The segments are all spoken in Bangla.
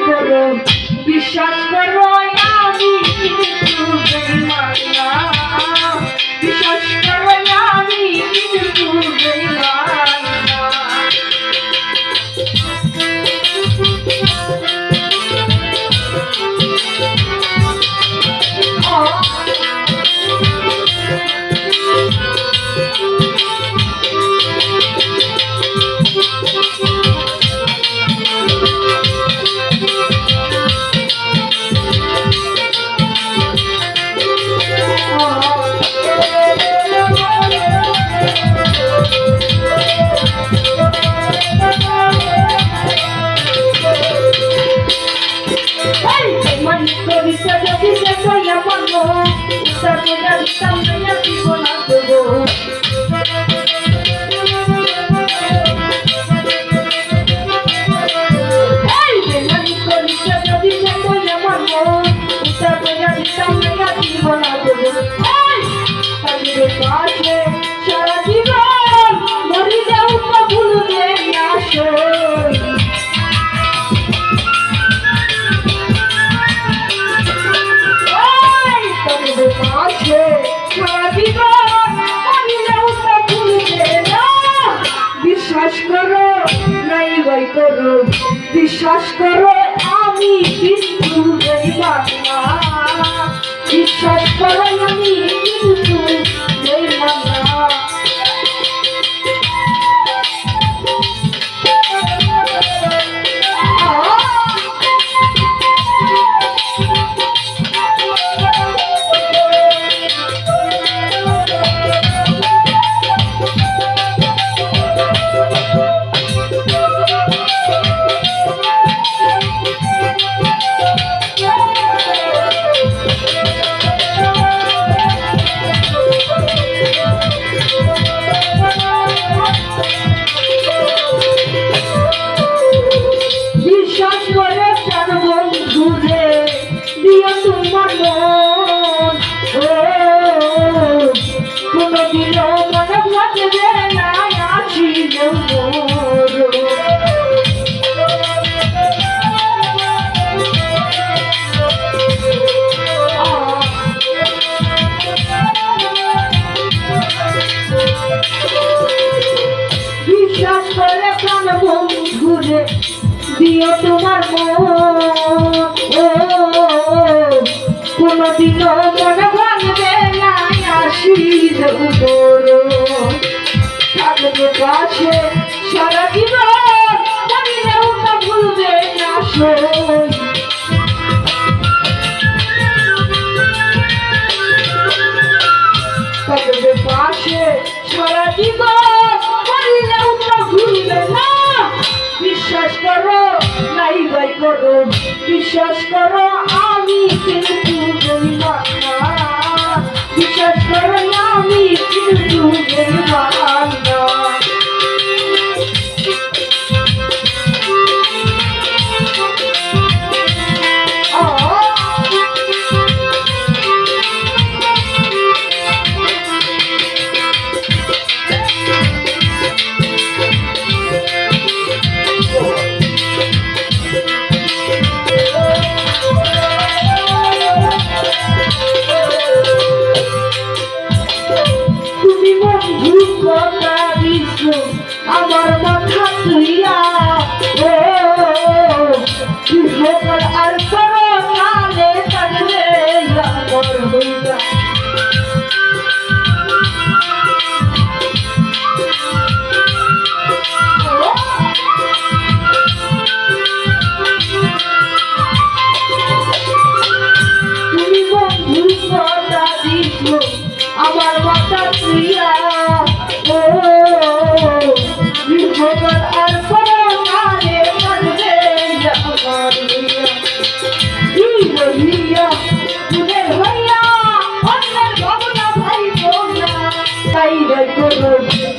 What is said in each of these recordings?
করো বিশ্বাস করো আমি বিশ্বাস Manito dice que dice soy amor, esa vida está muy arriba, no করো বিশ্বাস করো আমি কিন্তু বিশ্বাস করো আমি কিন্তু দিও তোমার মন ও কোনদিনও মন ভাঙবে না সারা জীবন ভুলবে না করো বিশ্বাস করো আমি কিন্তু জমি না বিশ্বাস করো আমি কিন্তু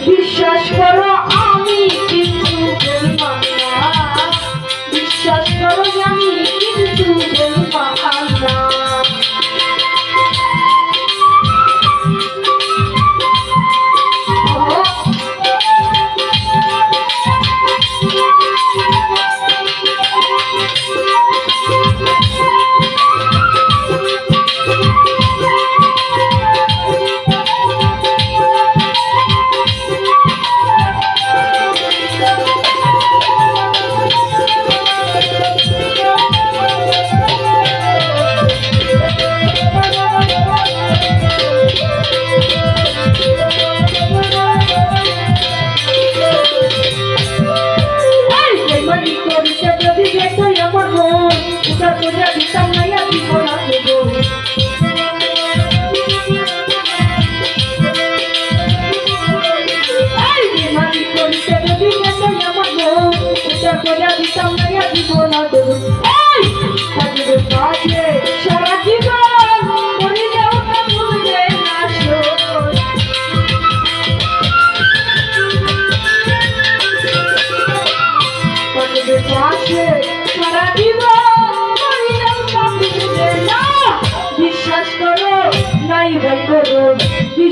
বিশ্বাস করো।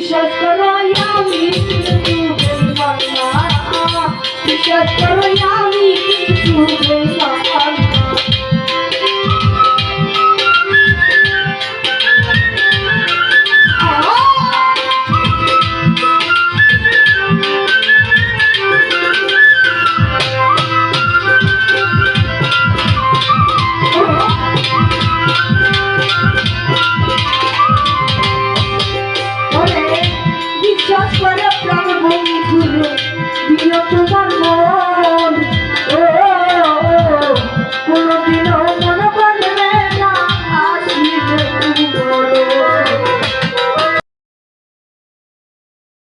Shaskaran.